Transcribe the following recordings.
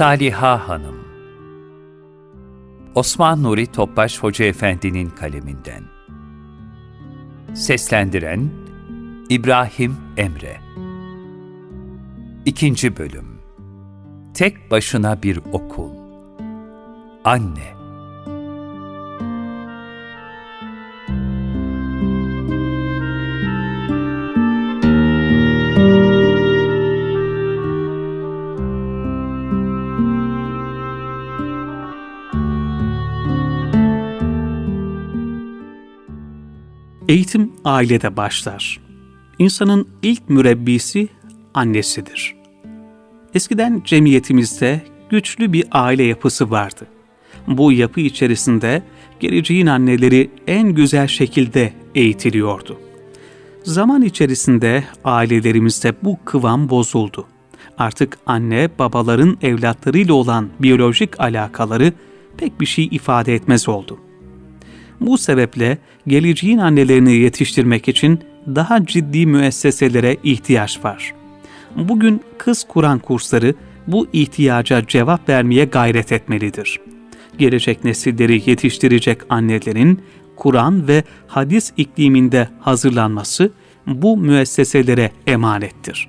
Saliha Hanım. Osman Nuri Topbaş Hoca Efendi'nin kaleminden. Seslendiren İbrahim Emre. İkinci Bölüm. Tek Başına Bir Okul. Anne Eğitim ailede başlar. İnsanın ilk mürebbisi annesidir. Eskiden cemiyetimizde güçlü bir aile yapısı vardı. Bu yapı içerisinde geleceğin anneleri en güzel şekilde eğitiliyordu. Zaman içerisinde ailelerimizde bu kıvam bozuldu. Artık anne babaların evlatlarıyla olan biyolojik alakaları pek bir şey ifade etmez oldu. Bu sebeple geleceğin annelerini yetiştirmek için daha ciddi müesseselere ihtiyaç var. Bugün kız Kur'an kursları bu ihtiyaca cevap vermeye gayret etmelidir. Gelecek nesilleri yetiştirecek annelerin Kur'an ve hadis ikliminde hazırlanması bu müesseselere emanettir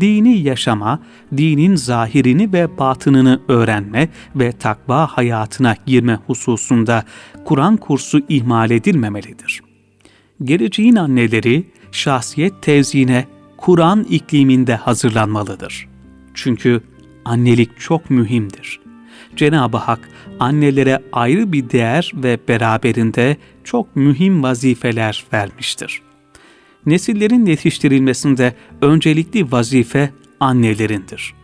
dini yaşama, dinin zahirini ve batınını öğrenme ve takva hayatına girme hususunda Kur'an kursu ihmal edilmemelidir. Geleceğin anneleri şahsiyet tevzine Kur'an ikliminde hazırlanmalıdır. Çünkü annelik çok mühimdir. Cenab-ı Hak annelere ayrı bir değer ve beraberinde çok mühim vazifeler vermiştir nesillerin yetiştirilmesinde öncelikli vazife annelerindir.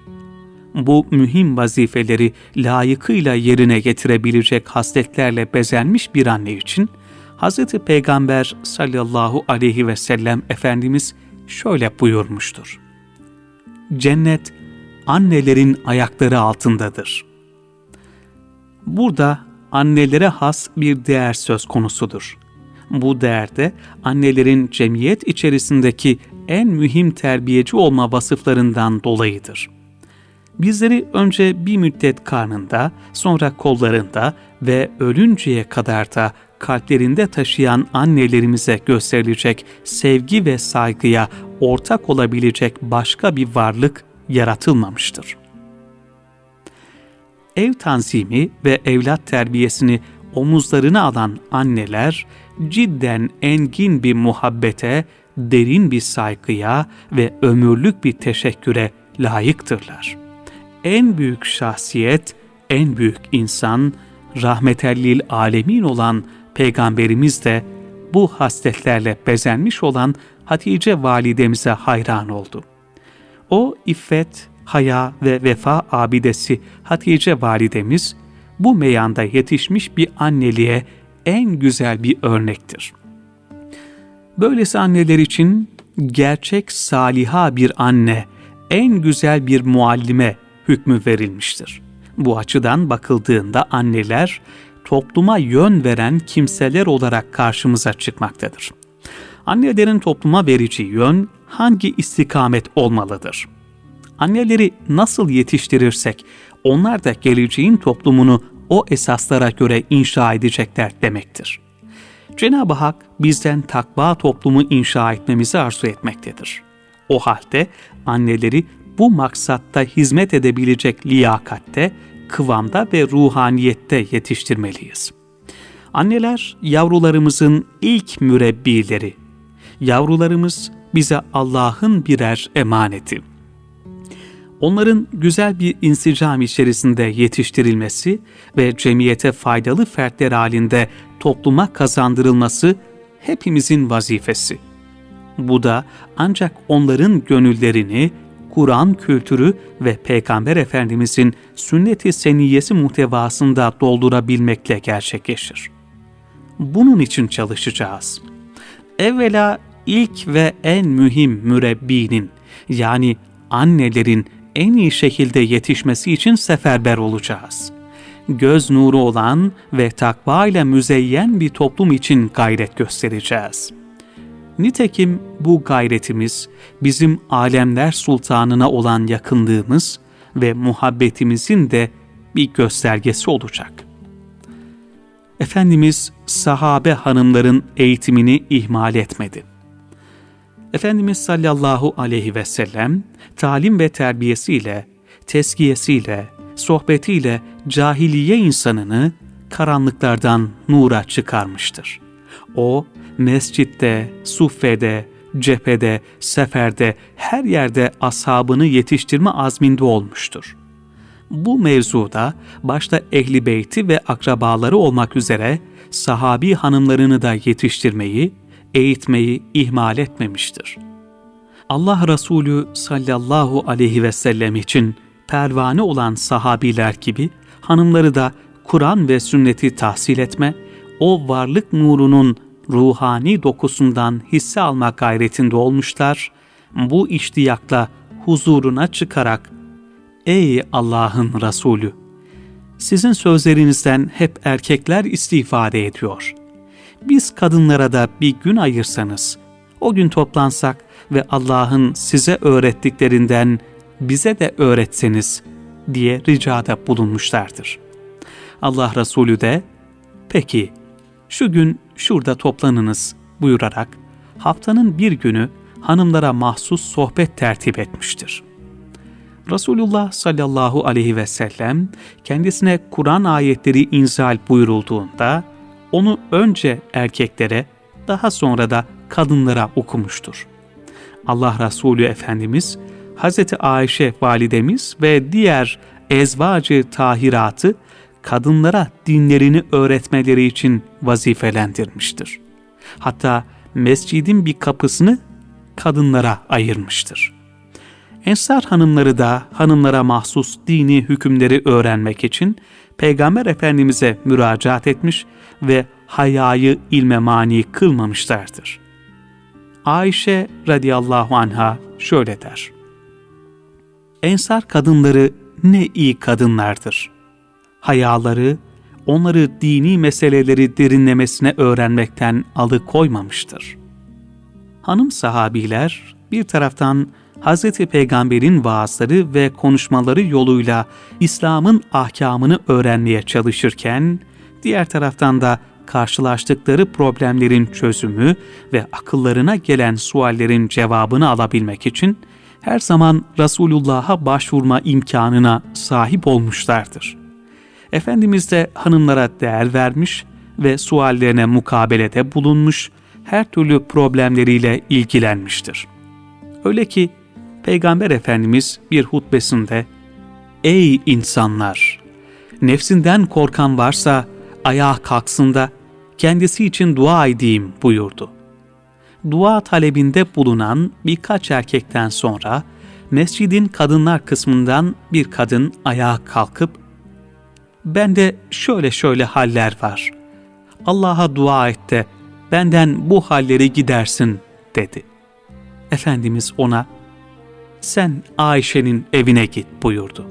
Bu mühim vazifeleri layıkıyla yerine getirebilecek hasletlerle bezenmiş bir anne için Hz. Peygamber sallallahu aleyhi ve sellem Efendimiz şöyle buyurmuştur. Cennet annelerin ayakları altındadır. Burada annelere has bir değer söz konusudur. Bu değerde annelerin cemiyet içerisindeki en mühim terbiyeci olma vasıflarından dolayıdır. Bizleri önce bir müddet karnında, sonra kollarında ve ölünceye kadar da kalplerinde taşıyan annelerimize gösterilecek sevgi ve saygıya ortak olabilecek başka bir varlık yaratılmamıştır. Ev tanzimi ve evlat terbiyesini omuzlarına alan anneler cidden engin bir muhabbete, derin bir saygıya ve ömürlük bir teşekküre layıktırlar. En büyük şahsiyet, en büyük insan, rahmetellil alemin olan Peygamberimiz de bu hasletlerle bezenmiş olan Hatice validemize hayran oldu. O iffet, haya ve vefa abidesi Hatice validemiz bu meyanda yetişmiş bir anneliğe en güzel bir örnektir. Böylesi anneler için gerçek saliha bir anne, en güzel bir muallime hükmü verilmiştir. Bu açıdan bakıldığında anneler topluma yön veren kimseler olarak karşımıza çıkmaktadır. Annelerin topluma vereceği yön hangi istikamet olmalıdır? Anneleri nasıl yetiştirirsek onlar da geleceğin toplumunu o esaslara göre inşa edecekler demektir. Cenab-ı Hak bizden takva toplumu inşa etmemizi arzu etmektedir. O halde anneleri bu maksatta hizmet edebilecek liyakatte, kıvamda ve ruhaniyette yetiştirmeliyiz. Anneler yavrularımızın ilk mürebbileri. Yavrularımız bize Allah'ın birer emaneti onların güzel bir insicam içerisinde yetiştirilmesi ve cemiyete faydalı fertler halinde topluma kazandırılması hepimizin vazifesi. Bu da ancak onların gönüllerini Kur'an kültürü ve Peygamber Efendimizin sünnet-i seniyesi muhtevasında doldurabilmekle gerçekleşir. Bunun için çalışacağız. Evvela ilk ve en mühim mürebbinin yani annelerin en iyi şekilde yetişmesi için seferber olacağız. Göz nuru olan ve takva ile müzeyyen bir toplum için gayret göstereceğiz. Nitekim bu gayretimiz bizim alemler sultanına olan yakınlığımız ve muhabbetimizin de bir göstergesi olacak. Efendimiz sahabe hanımların eğitimini ihmal etmedi. Efendimiz sallallahu aleyhi ve sellem talim ve terbiyesiyle, teskiyesiyle, sohbetiyle cahiliye insanını karanlıklardan nura çıkarmıştır. O mescitte, suffede, cephede, seferde, her yerde ashabını yetiştirme azminde olmuştur. Bu mevzuda başta ehli beyti ve akrabaları olmak üzere sahabi hanımlarını da yetiştirmeyi, eğitmeyi ihmal etmemiştir. Allah Resulü sallallahu aleyhi ve sellem için pervane olan sahabiler gibi hanımları da Kur'an ve sünneti tahsil etme, o varlık nurunun ruhani dokusundan hisse almak gayretinde olmuşlar, bu iştiyakla huzuruna çıkarak, Ey Allah'ın Resulü! Sizin sözlerinizden hep erkekler istifade ediyor. Biz kadınlara da bir gün ayırsanız, o gün toplansak ve Allah'ın size öğrettiklerinden bize de öğretseniz diye ricada bulunmuşlardır. Allah Resulü de, peki şu gün şurada toplanınız buyurarak haftanın bir günü hanımlara mahsus sohbet tertip etmiştir. Resulullah sallallahu aleyhi ve sellem kendisine Kur'an ayetleri inzal buyurulduğunda onu önce erkeklere daha sonra da kadınlara okumuştur. Allah Resulü Efendimiz Hz. Ayşe validemiz ve diğer ezvacı tahiratı kadınlara dinlerini öğretmeleri için vazifelendirmiştir. Hatta mescidin bir kapısını kadınlara ayırmıştır. Ensar hanımları da hanımlara mahsus dini hükümleri öğrenmek için Peygamber Efendimiz'e müracaat etmiş ve hayayı ilme mani kılmamışlardır. Ayşe radıyallahu anha şöyle der. Ensar kadınları ne iyi kadınlardır. Hayaları, onları dini meseleleri derinlemesine öğrenmekten alıkoymamıştır. Hanım sahabiler bir taraftan Hz. Peygamber'in vaazları ve konuşmaları yoluyla İslam'ın ahkamını öğrenmeye çalışırken, diğer taraftan da karşılaştıkları problemlerin çözümü ve akıllarına gelen suallerin cevabını alabilmek için her zaman Resulullah'a başvurma imkanına sahip olmuşlardır. Efendimiz de hanımlara değer vermiş ve suallerine mukabelede bulunmuş, her türlü problemleriyle ilgilenmiştir. Öyle ki Peygamber Efendimiz bir hutbesinde Ey insanlar! Nefsinden korkan varsa ayağa kalksın da kendisi için dua edeyim buyurdu. Dua talebinde bulunan birkaç erkekten sonra mescidin kadınlar kısmından bir kadın ayağa kalkıp bende şöyle şöyle haller var. Allah'a dua et de benden bu halleri gidersin dedi. Efendimiz ona sen Ayşe'nin evine git buyurdu.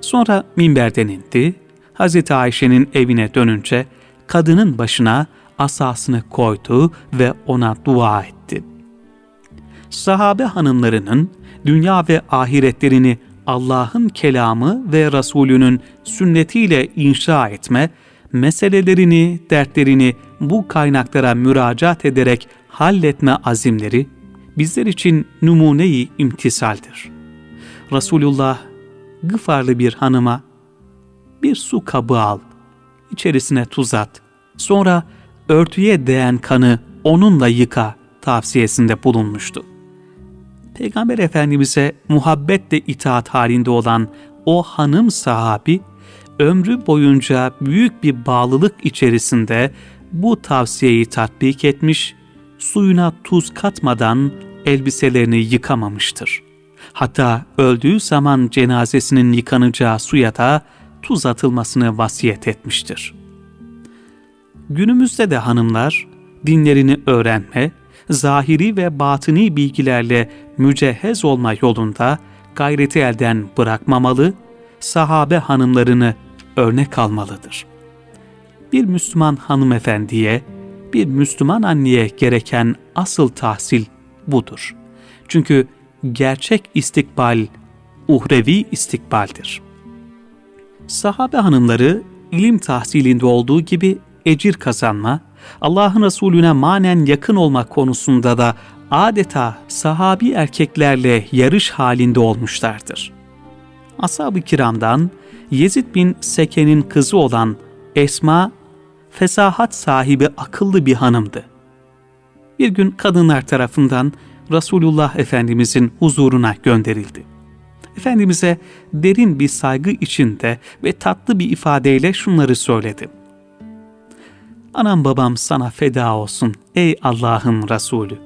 Sonra minberden indi, Hazreti Ayşe'nin evine dönünce kadının başına asasını koydu ve ona dua etti. Sahabe hanımlarının dünya ve ahiretlerini Allah'ın kelamı ve Resulünün sünnetiyle inşa etme, meselelerini, dertlerini bu kaynaklara müracaat ederek halletme azimleri bizler için numuneyi imtisaldir. Resulullah Gıfarlı bir hanıma bir su kabı al, içerisine tuz at, sonra örtüye değen kanı onunla yıka tavsiyesinde bulunmuştu. Peygamber Efendimiz'e muhabbetle itaat halinde olan o hanım sahabi, ömrü boyunca büyük bir bağlılık içerisinde bu tavsiyeyi tatbik etmiş, suyuna tuz katmadan elbiselerini yıkamamıştır. Hatta öldüğü zaman cenazesinin yıkanacağı suya da tuz atılmasını vasiyet etmiştir. Günümüzde de hanımlar dinlerini öğrenme, zahiri ve batini bilgilerle mücehhez olma yolunda gayreti elden bırakmamalı, sahabe hanımlarını örnek almalıdır. Bir Müslüman hanımefendiye, bir Müslüman anneye gereken asıl tahsil budur. Çünkü gerçek istikbal uhrevi istikbaldir. Sahabe hanımları ilim tahsilinde olduğu gibi ecir kazanma, Allah'ın Resulüne manen yakın olmak konusunda da adeta sahabi erkeklerle yarış halinde olmuşlardır. Ashab-ı kiramdan Yezid bin Seke'nin kızı olan Esma, fesahat sahibi akıllı bir hanımdı. Bir gün kadınlar tarafından Resulullah Efendimizin huzuruna gönderildi. Efendimiz'e derin bir saygı içinde ve tatlı bir ifadeyle şunları söyledi. Anam babam sana feda olsun ey Allah'ın Resulü.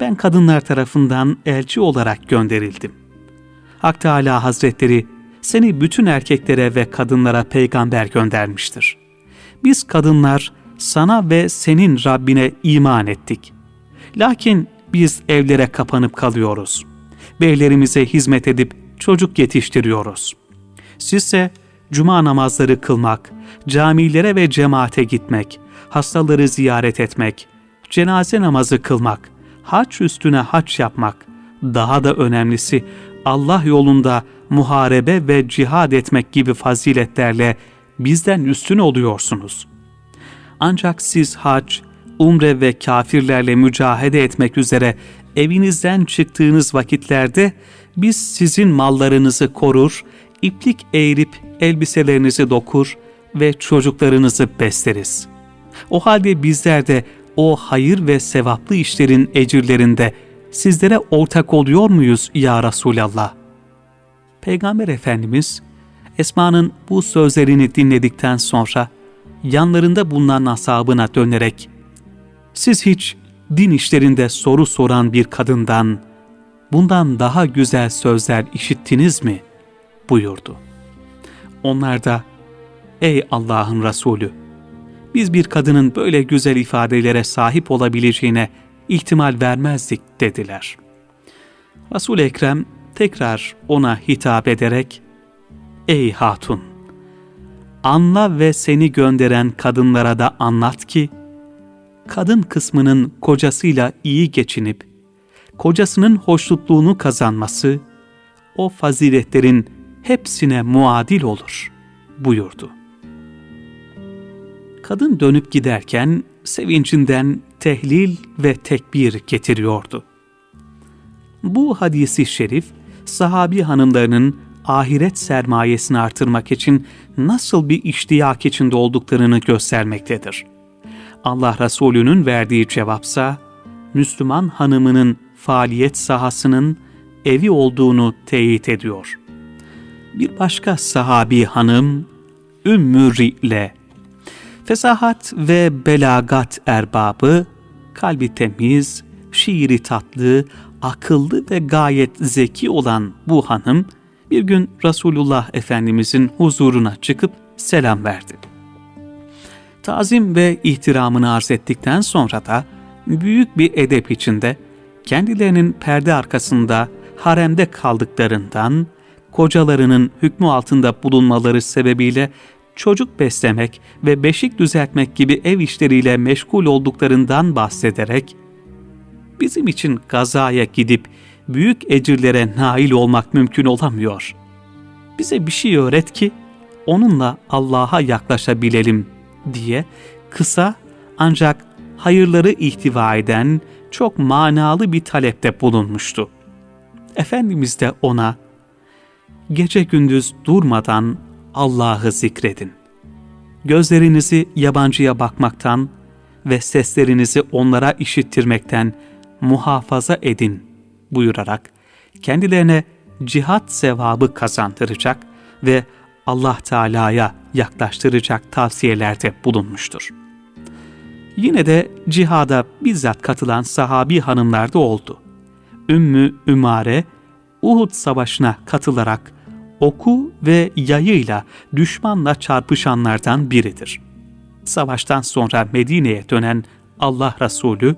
Ben kadınlar tarafından elçi olarak gönderildim. Hak Teala Hazretleri seni bütün erkeklere ve kadınlara peygamber göndermiştir. Biz kadınlar sana ve senin Rabbine iman ettik. Lakin biz evlere kapanıp kalıyoruz. Beylerimize hizmet edip çocuk yetiştiriyoruz. Sizse cuma namazları kılmak, camilere ve cemaate gitmek, hastaları ziyaret etmek, cenaze namazı kılmak, haç üstüne haç yapmak, daha da önemlisi Allah yolunda muharebe ve cihad etmek gibi faziletlerle bizden üstün oluyorsunuz. Ancak siz hac, umre ve kafirlerle mücahede etmek üzere evinizden çıktığınız vakitlerde biz sizin mallarınızı korur, iplik eğirip elbiselerinizi dokur ve çocuklarınızı besleriz. O halde bizler de o hayır ve sevaplı işlerin ecirlerinde sizlere ortak oluyor muyuz ya Resulallah? Peygamber Efendimiz Esma'nın bu sözlerini dinledikten sonra yanlarında bulunan ashabına dönerek siz hiç din işlerinde soru soran bir kadından bundan daha güzel sözler işittiniz mi? buyurdu. Onlar da ey Allah'ın Resulü biz bir kadının böyle güzel ifadelere sahip olabileceğine ihtimal vermezdik dediler. Resul Ekrem tekrar ona hitap ederek Ey hatun! Anla ve seni gönderen kadınlara da anlat ki, kadın kısmının kocasıyla iyi geçinip, kocasının hoşnutluğunu kazanması, o faziletlerin hepsine muadil olur, buyurdu. Kadın dönüp giderken sevincinden tehlil ve tekbir getiriyordu. Bu hadisi şerif, sahabi hanımlarının ahiret sermayesini artırmak için nasıl bir iştiyak içinde olduklarını göstermektedir. Allah Resulü'nün verdiği cevapsa, Müslüman hanımının faaliyet sahasının evi olduğunu teyit ediyor. Bir başka sahabi hanım, Ümmü Ri'le, fesahat ve belagat erbabı, kalbi temiz, şiiri tatlı, akıllı ve gayet zeki olan bu hanım, bir gün Resulullah Efendimizin huzuruna çıkıp selam verdi. Tazim ve ihtiramını arz ettikten sonra da büyük bir edep içinde kendilerinin perde arkasında haremde kaldıklarından, kocalarının hükmü altında bulunmaları sebebiyle çocuk beslemek ve beşik düzeltmek gibi ev işleriyle meşgul olduklarından bahsederek, bizim için gazaya gidip büyük ecirlere nail olmak mümkün olamıyor. Bize bir şey öğret ki onunla Allah'a yaklaşabilelim diye kısa ancak hayırları ihtiva eden çok manalı bir talepte bulunmuştu. Efendimiz de ona gece gündüz durmadan Allah'ı zikredin. Gözlerinizi yabancıya bakmaktan ve seslerinizi onlara işittirmekten muhafaza edin buyurarak kendilerine cihat sevabı kazandıracak ve Allah Teala'ya yaklaştıracak tavsiyelerde bulunmuştur. Yine de cihada bizzat katılan sahabi hanımlar da oldu. Ümmü Ümare, Uhud Savaşı'na katılarak oku ve yayıyla düşmanla çarpışanlardan biridir. Savaştan sonra Medine'ye dönen Allah Resulü,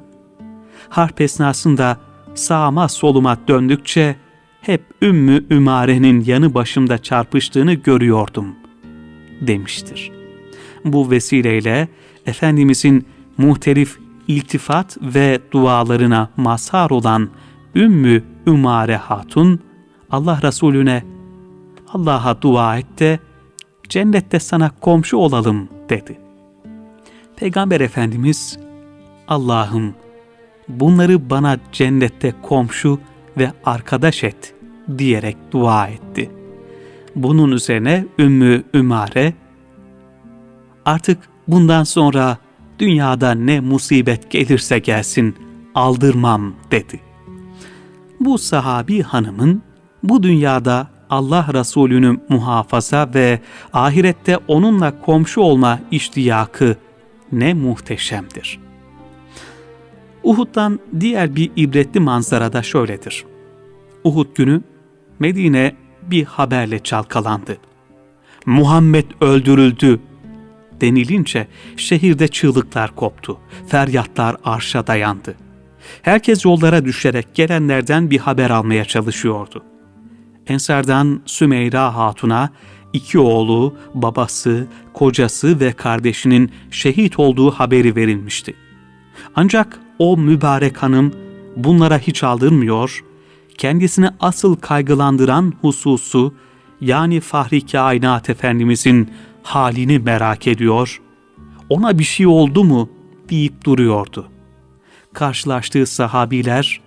harp esnasında sağıma soluma döndükçe hep Ümmü Ümare'nin yanı başımda çarpıştığını görüyordum demiştir. Bu vesileyle Efendimizin muhtelif iltifat ve dualarına mazhar olan Ümmü Ümare Hatun, Allah Resulüne Allah'a dua et de cennette sana komşu olalım dedi. Peygamber Efendimiz Allah'ım bunları bana cennette komşu ve arkadaş et diyerek dua etti. Bunun üzerine Ümmü Ümare artık bundan sonra dünyada ne musibet gelirse gelsin aldırmam dedi. Bu sahabi hanımın bu dünyada Allah Resulü'nü muhafaza ve ahirette onunla komşu olma iştiyakı ne muhteşemdir. Uhud'dan diğer bir ibretli manzara da şöyledir. Uhud günü Medine bir haberle çalkalandı. Muhammed öldürüldü denilince şehirde çığlıklar koptu. Feryatlar arşa dayandı. Herkes yollara düşerek gelenlerden bir haber almaya çalışıyordu. Ensardan Sümeyra Hatun'a iki oğlu, babası, kocası ve kardeşinin şehit olduğu haberi verilmişti. Ancak o mübarek hanım bunlara hiç aldırmıyor, kendisini asıl kaygılandıran hususu yani Fahri Kainat Efendimizin halini merak ediyor, ona bir şey oldu mu deyip duruyordu. Karşılaştığı sahabiler,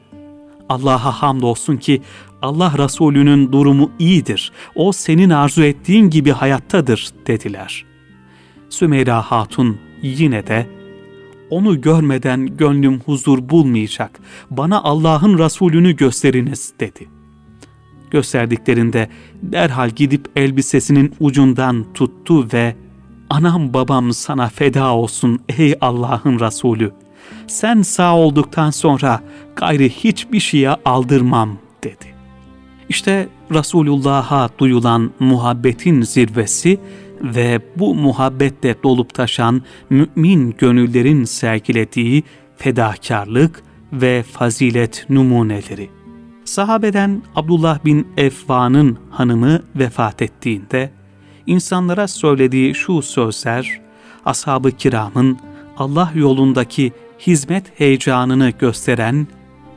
Allah'a hamdolsun ki Allah Resulü'nün durumu iyidir, o senin arzu ettiğin gibi hayattadır dediler. Sümeyra Hatun yine de, onu görmeden gönlüm huzur bulmayacak, bana Allah'ın Resulünü gösteriniz dedi. Gösterdiklerinde derhal gidip elbisesinin ucundan tuttu ve ''Anam babam sana feda olsun ey Allah'ın Resulü. Sen sağ olduktan sonra gayrı hiçbir şeye aldırmam.'' dedi. İşte Resulullah'a duyulan muhabbetin zirvesi ve bu muhabbetle dolup taşan mümin gönüllerin sergilediği fedakarlık ve fazilet numuneleri. Sahabeden Abdullah bin Efvan'ın hanımı vefat ettiğinde insanlara söylediği şu sözler ashab-ı kiramın Allah yolundaki hizmet heyecanını gösteren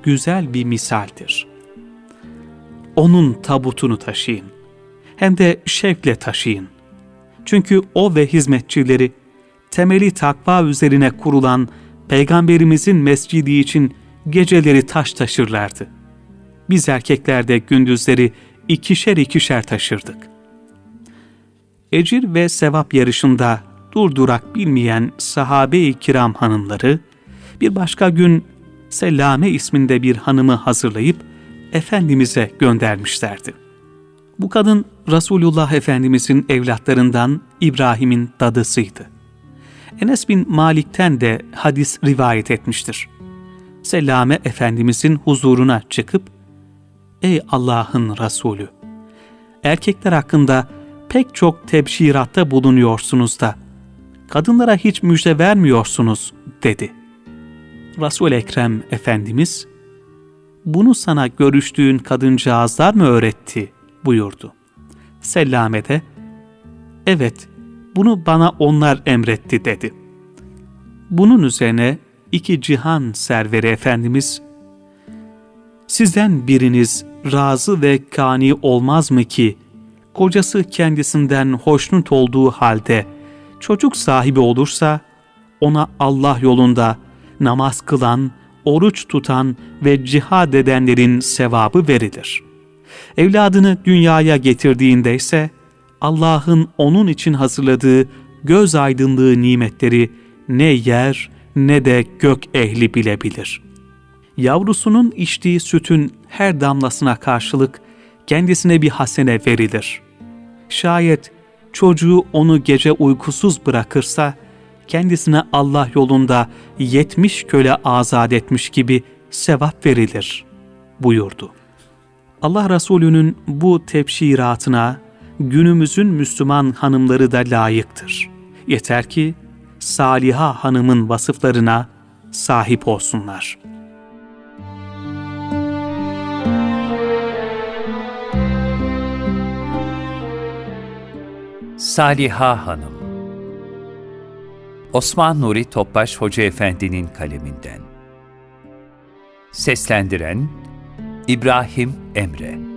güzel bir misaldir. Onun tabutunu taşıyın. Hem de şevkle taşıyın. Çünkü o ve hizmetçileri temeli takva üzerine kurulan Peygamberimizin mescidi için geceleri taş taşırlardı. Biz erkekler de gündüzleri ikişer ikişer taşırdık. Ecir ve sevap yarışında durdurak bilmeyen sahabe-i kiram hanımları, bir başka gün Sellame isminde bir hanımı hazırlayıp Efendimiz'e göndermişlerdi. Bu kadın Resulullah Efendimiz'in evlatlarından İbrahim'in dadısıydı. Enes bin Malik'ten de hadis rivayet etmiştir. Sellame Efendimiz'in huzuruna çıkıp, Ey Allah'ın Resulü! Erkekler hakkında pek çok tebşiratta bulunuyorsunuz da, kadınlara hiç müjde vermiyorsunuz, dedi. Resul Ekrem Efendimiz, bunu sana görüştüğün kadıncağızlar mı öğretti buyurdu. Sellame de, evet bunu bana onlar emretti dedi. Bunun üzerine iki cihan serveri Efendimiz, sizden biriniz razı ve kani olmaz mı ki, kocası kendisinden hoşnut olduğu halde çocuk sahibi olursa, ona Allah yolunda namaz kılan, oruç tutan ve cihad edenlerin sevabı verilir. Evladını dünyaya getirdiğinde ise Allah'ın onun için hazırladığı göz aydınlığı nimetleri ne yer ne de gök ehli bilebilir. Yavrusunun içtiği sütün her damlasına karşılık kendisine bir hasene verilir. Şayet çocuğu onu gece uykusuz bırakırsa, kendisine Allah yolunda yetmiş köle azat etmiş gibi sevap verilir buyurdu. Allah Resulü'nün bu tebşiratına günümüzün Müslüman hanımları da layıktır. Yeter ki Saliha hanımın vasıflarına sahip olsunlar. Saliha Hanım Osman Nuri Topbaş Hoca Efendi'nin kaleminden Seslendiren İbrahim Emre